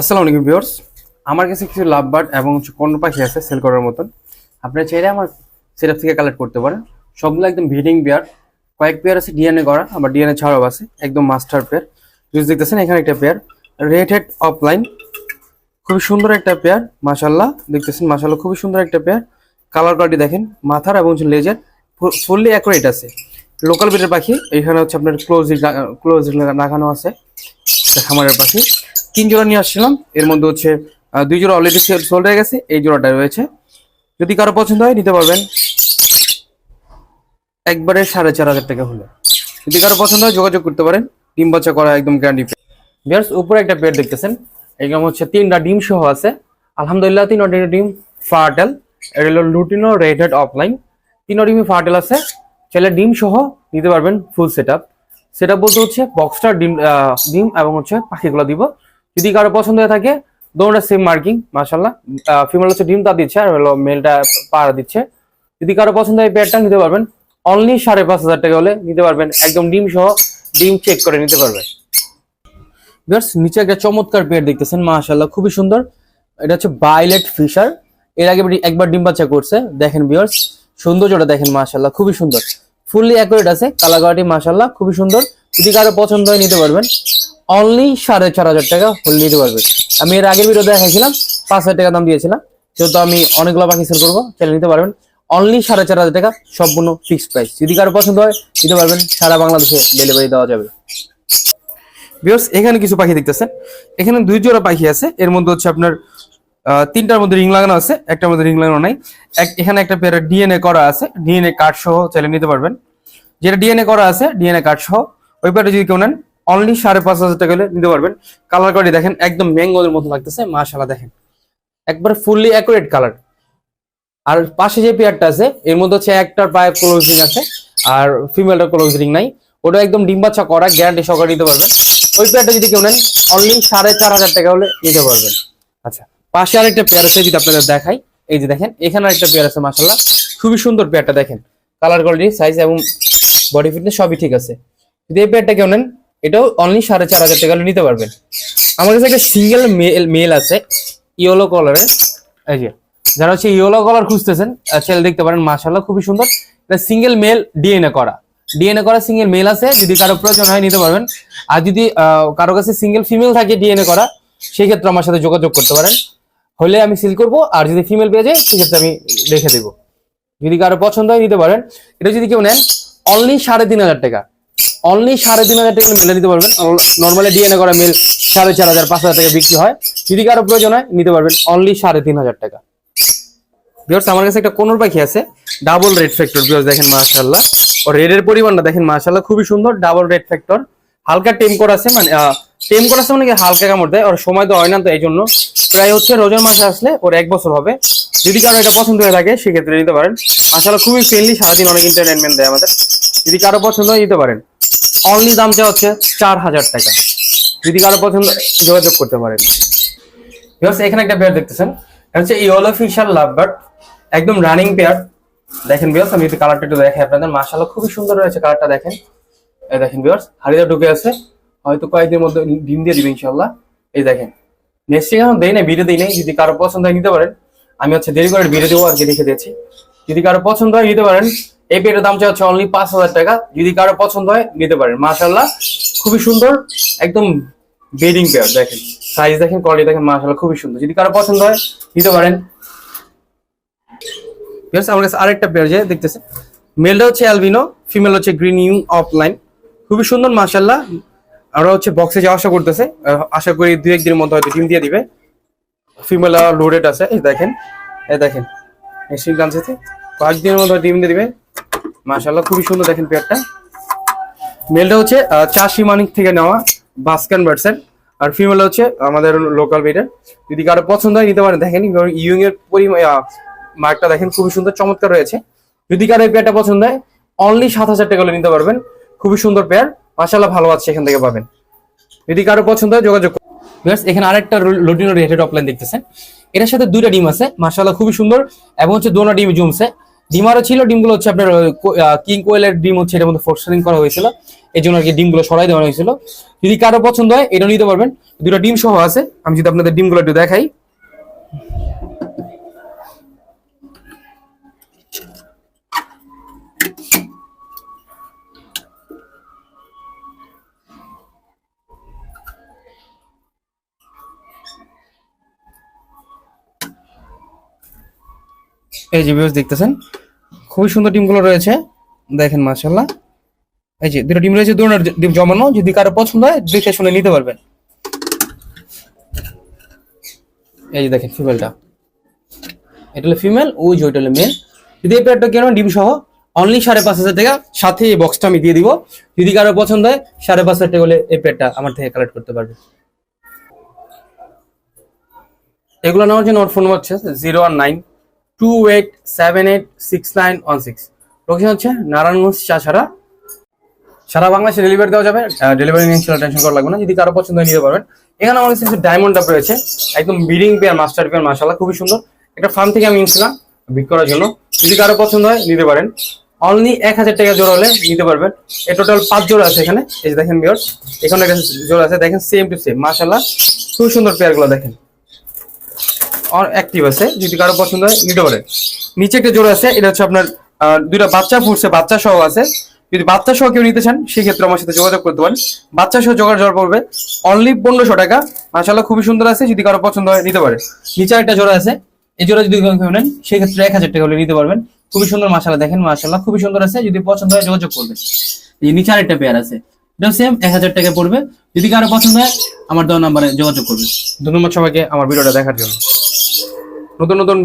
আসসালামু আলাইকুম ভিউয়ার্স। আমার কাছে কিছু লাভ বার্ড এবং কর্ণ পাখি আছে সেল করার মতন। আপনারা চাইলে আমার সেটআপ থেকে কালেক্ট করতে পারেন। সবগুলো একদম ভিডিং পেয়ার কয়েক পেয়ার আছে ডিএনএ করা, আবার ডিএনএ ছাড়াও আছে। একদম মাস্টার পেয়ার ইউজ দেখতেছেন, এখানে একটা পেয়ার রেড হেড অফলাইন খুবই সুন্দর একটা পেয়ার মাশাল্লাহ দেখতেছেন মাশাল্লাহ খুবই সুন্দর একটা পেয়ার কালার কোয়ালিটি দেখেন, মাথার এবং লেজার ফুললি অ্যাকুরেট আছে। লোকাল বিটের পাখি, এখানে হচ্ছে আপনার ক্লোজ ক্লোজ লাগানো আছে। খামারের পাখি। তিন জোড়া নিয়ে আসছিলাম। এর মধ্যে হচ্ছে দুই জোড়া অলরেডি সোল্ড হয়ে গেছে, এই জোড়াটা রয়েছে। যদি কারও পছন্দ হয়, নিতে পারবেন। একবারে সাড়ে চার হাজার টাকা হলো। যদি কারও পছন্দ হয়, যোগাযোগ করতে পারেন। ডিম বাচ্চা করা একদম গ্যারান্টি বিয়ার্স উপরে একটা পেট দেখতেছেন। এরকম হচ্ছে তিনটা ডিম সহ আছে। আলহামদুলিল্লাহ, তিনটা ডিম ফার্টেল এটা হলো লুটিনো রেড হেড অফলাইন তিনটা ডিমই ফার্টেল আছে। ছেলে ডিম সহ নিতে পারবেন full set up set up বলতে হচ্ছে বক্সটার ডিম ডিম এবং হচ্ছে পাখিগুলো দিব। যদি কারও পছন্দ হয়ে থাকে, দোনোটা সেম মার্কিং মাসাল্লাহ ফিমেল হচ্ছে ডিম তা দিচ্ছে আর হলো মেলটা পাড়া দিচ্ছে। যদি কারও পছন্দ হয় পেয়ারটা নিতে পারবেন। অনলি সাড়ে পাঁচ হাজার টাকা হলে নিতে পারবেন। একদম ডিম সহ ডিম চেক করে নিতে পারবেন ভিউয়ার্স নিচে একটা চমৎকার পেয়ার দেখতেছেন, মাশাআল্লাহ, খুবই সুন্দর। এটা হচ্ছে বাইলেট ফিশার এর আগে একবার ডিম বাচ্চা করছে। দেখেন ভিউয়ার্স সৌন্দর্যটা দেখেন, মাশাআল্লাহ, খুবই সুন্দর। ফুললি অ্যাকুরেট আছে কালাগাটি মাশাআল্লাহ, খুবই সুন্দর। যদি কারও পছন্দ হয়, নিতে পারবেন। অনলি সাড়ে চার হাজার টাকা হলে নিতে পারবেন আমি এর আগের ভিডিও দেখাইছিলাম, পাঁচ হাজার টাকা দাম দিয়েছিলাম। যেহেতু আমি অনেকগুলো পাখি সেল করব চাইলে নিতে পারবেন। অনলি সাড়ে চার হাজার টাকা, সম্পূর্ণ ফিক্সড প্রাইস যদি কারও পছন্দ হয় নিতে পারবেন। সারা বাংলাদেশে ডেলিভারি দেওয়া যাবে। ভিউয়ার্স এখানে কিছু পাখি দেখতেছেন। এখানে দুই জোড়া পাখি আছে। এর মধ্যে হচ্ছে আপনার তিনটার মধ্যে রিং লাগানো আছে, একটার মধ্যে রিং লাগানো নাই। এখানে একটা পেয়ার ডিএনএ করা আছে। ডিএনএ কার্ড সহ চাইলে নিতে পারবেন। যেটা ডিএনএ করা আছে ডিএনএ কার্ড সহ। ওই পেয়ারটা যদি কেউ নেন অনলি সাড়ে পাঁচ হাজার টাকা হলে নিতে পারবেন। কালার কোয়ালিটি দেখেন, একদম ম্যাঙ্গোদের মতো লাগতেছে, মাশাআল্লাহ দেখেন। একবার ফুললি অ্যাকুরেট কালার আর পাশে যে পেয়ারটা আছে, এর মধ্যে হচ্ছে একটার পায়ে ক্লোজিং আছে, আর ফিমেলটার ক্লোজিং নাই। ওটা একদম ডিম বাচ্চা করা গ্যারান্টি সহকারে নিতে পারবেন। ওই পেয়ারটা যদি কেউ নেন অনলি সাড়ে চার হাজার টাকা হলে নিতে পারবেন। আচ্ছা পাশে আরেকটা পেয়ার আছে, যদি আপনাদের দেখাই। এই যে দেখেন, এখানে আরেকটা পেয়ার আছে মাসাল্লাহ খুবই সুন্দর পেয়ারটা দেখেন। কালার কোয়ালিটি সাইজ এবং বডি ফিটনেস সবই ঠিক আছে। যদি এই পেয়ারটা কেউ নেন এটাও অনলি সাড়ে চার হাজার টাকা নিতে পারবেন। আমার কাছে একটা সিঙ্গেল মেল মেল আছে ইয়েলো কালারের এই যে, যারা হচ্ছে ইয়েলো কালার খুঁজতেছেন ছেলে দেখতে পারেন মাশাল্লাহ খুবই সুন্দর। এটা সিঙ্গেল মেল ডিএনএ করা। ডিএনএ করা সিঙ্গেল মেল আছে, যদি কারও প্রয়োজন হয় নিতে পারবেন। আর যদি কারও কাছে সিঙ্গেল ফিমেল থাকে ডিএনএ করা সেই ক্ষেত্রে আমার সাথে যোগাযোগ করতে পারেন। হলে আমি সিল করব, আর যদি ফিমেল পেয়ে যায়, সেক্ষেত্রে আমি রেখে দেবো। যদি কারও পছন্দ হয় নিতে পারেন। এটা যদি কেউ নেন অনলি সাড়ে তিন হাজার টাকা। অনলি সাড়ে তিন হাজার টাকা মেলে নিতে পারবেন। নর্মালি ডিএনএ করা মেল সাড়ে চার হাজার, পাঁচ হাজার টাকা বিক্রি হয়। যদি কারও প্রয়োজন হয়, নিতে পারবেন। অনলি সাড়ে তিন হাজার টাকা। বিয়ার্স আমার কাছে একটা কোনোর পাখি আছে। ডাবল রেড ফ্যাক্টর বিয়ার্স দেখেন, মাশাআল্লাহ। ও রেডের পরিমাণটা দেখেন, মাশাআল্লাহ, খুবই সুন্দর ডাবল রেড ফ্যাক্টর হালকা টেম করা আছে মানে টেম করা আছে মানে কি, হালকা কামড় দেয়। ওর সময় তো হয় না তো এই জন্য প্রায় হচ্ছে রোজার মাসে আসলে ওর এক বছর হবে। যদি কারও এটা পছন্দ হয়ে থাকে, সেক্ষেত্রে নিতে পারেন। মাশাআল্লাহ, খুবই ফ্রেন্ডলি সারাদিন অনেক এন্টারটেনমেন্ট দেয় আমাদের। যদি কারও পছন্দ হয়, নিতে পারেন। অনলি দামটা হচ্ছে চার হাজার টাকা। যদি কারও পছন্দ, যোগাযোগ করতে পারেন। এখানে একটা পেয়ার দেখতেছেন। হচ্ছে ইয়েলো ফিশার লাভ বার্ড একদম রানিং পেয়ার দেখেন বিয়ার্স আমি যদি কালারটা একটু দেখাই আপনাদের। মাশাআল্লাহ, খুবই সুন্দর রয়েছে কালারটা দেখেন। এই দেখেন বিয়ার্স হাড়িতে ঢুকে আছে। হয়তো কয়েকদিনের মধ্যে ডিম দিয়ে দিবে, ইনশাআল্লাহ। এই দেখেন। নেক্সট এখন দেই না ভিডিও দিই নাই। যদি কারও পছন্দ হয়, নিতে পারেন। আমি হচ্ছে দেরি করে ভিডিও দেবো আর কি রেখে দিয়েছি। যদি কারও পছন্দ হয়, নিতে পারেন। এই পেয়ারের দাম হচ্ছে অনলি পাঁচ হাজার টাকা। যদি কারও পছন্দ হয়, নিতে পারেন। মাশাআল্লাহ, খুবই সুন্দর, একদম বেডিং পেয়ার দেখেন। সাইজ দেখেন কোয়ালিটি দেখেন, মাশাআল্লাহ, খুবই সুন্দর। যদি কারও পছন্দ হয়, নিতে পারেন। আমার কাছে আরেকটা পেয়ার যে দেখতেছে মেলটা হচ্ছে অ্যালবিনো ফিমেল হচ্ছে গ্রিন ইউ অফলাইন খুবই সুন্দর, মাশাআল্লাহ। আমরা হচ্ছে বক্সে যাওয়া আসা করতেছে। আশা করি দুই একদিনের মধ্যে হয়তো ডিম দিয়ে দিবে। ফিমেল লোডেড আছে। এই দেখেন এই দেখেন। এসির গানছে কয়েকদিনের মধ্যে ডিম দিয়ে দিবে। মাশাআল্লাহ, খুবই সুন্দর দেখেন পেয়ারটা। মেলটা হচ্ছে চাষি মানিক থেকে নেওয়া বাস্কান বার্ডসের আর ফিমেল হচ্ছে আমাদের লোকাল ব্রিডের। যদি কারও পছন্দ হয়, নিতে পারেন। দেখেন ইউং এর মার্কটা দেখেন, খুবই সুন্দর, চমৎকার রয়েছে। যদি কারও এই পেয়ারটা পছন্দ হয় অনলি সাত হাজার টাকা নিতে পারবেন। খুবই সুন্দর পেয়ার মাসাল্লাহ ভালো আছে এখান থেকে পাবেন। যদি কারও পছন্দ হয়, যোগাযোগ এখানে আরেকটা লুটিনো রেটেড অফলাইন দেখতেছেন। এটার সাথে দুইটা ডিম আছে মাসাল্লাহ খুবই সুন্দর, এবং হচ্ছে দোনো ডিম জমছে। ডিম আরও ছিল, ডিমগুলো হচ্ছে আপনার কিং কোয়েলের ডিম হচ্ছে এটার মধ্যে ফোর্সারিং করা হয়েছিল। এই জন্য আর কি ডিমগুলো সরাই দেওয়া হয়েছিল। যদি কারও পছন্দ হয় এটা নিতে পারবেন। দুটো ডিম সহ আছে। আমি যদি আপনাদের ডিমগুলো একটু দেখাই। এই যে ভিউজ দেখতেছেন খুবই সুন্দর ডিমগুলো রয়েছে। দেখেন মাশাল্লাহ এই যে দুটো টিম রয়েছে দুটো ডিম জমানো। যদি কারও পছন্দ হয়, দেখে শুনে নিতে পারবেন। এই যে দেখেন ফিমেলটা এটা হলো ফিমেল ওই যে ওইটা হলো মেল যদি এই প্যাডটা কেন ডিম সহ অনলি সাড়ে পাঁচ হাজার টাকা। সাথে এই বক্সটা আমি দিয়ে দিব। যদি কারও পছন্দ হয়, সাড়ে পাঁচ হাজার টাকা হলে এই প্যাডটা আমার থেকে কালেক্ট করতে পারবে। এগুলো নেওয়ার জন্য ওর ফোন হচ্ছে zero one nine two eight seven eight six nine one six location হচ্ছে নারায়ণগঞ্জ চাষারা। সারা বাংলাদেশে ডেলিভারি দেওয়া যাবে। ডেলিভারি নিয়ে সেটা টেনশন করা লাগবে না। যদি কারও পছন্দ নিতে পারবেন। এখানে আমার কাছে ডায়মন্ড আপ রয়েছে। একদম বিডিং পেয়ার মাস্টার পেয়ার মাসাল্লাহ খুবই সুন্দর। একটা ফার্ম থেকে আমি নিয়েছিলাম বিক্রি করার জন্য। যদি কারও পছন্দ হয় নিতে পারেন। অনলি এক হাজার টাকা জোড়া হলে নিতে পারবেন। এ টোটাল পাঁচ জোড়া আছে এখানে। এই দেখেন বিয়ার এখানে একটা জোড়া আছে। দেখেন সেম টু সেম মাসাল্লাহ খুব সুন্দর পেয়ারগুলো দেখেন। অ্যাক্টিভ আছে, যদি কারও পছন্দ হয়, নিতে পারে। নিচে একটা জোড়া আছে, এটা হচ্ছে আপনার দুইটা বাচ্চা ফুটছে, বাচ্চা সহ আছে। যদি বাচ্চা সহ কেউ নিতে চান, সেক্ষেত্রে আমার সাথে যোগাযোগ করতে পারেন। বাচ্চা সহ জোগাড় পড়বে। অনলি পনেরোশো টাকা। মাসাল্লাহ খুবই সুন্দর আছে, যদি কারও পছন্দ হয়, নিতে পারে। নিচে একটা জোড়া আছে। এই জোড়া যদি নেন, সেক্ষেত্রে এক হাজার টাকা হলে নিতে পারবেন। খুবই সুন্দর মাসাল্লাহ দেখেন মাসাল্লাহ খুবই সুন্দর আছে। যদি পছন্দ হয়, যোগাযোগ করবেন। এই নিচে আরেকটা পেয়ার আছে। এটা সেম এক হাজার টাকা পড়বে। যদি কারও পছন্দ হয়, আমার দেওয়া নাম্বারে যোগাযোগ করবে ধন্যবাদ সবাইকে আমার ভিডিওটা দেখার জন্য। নতুন নতুন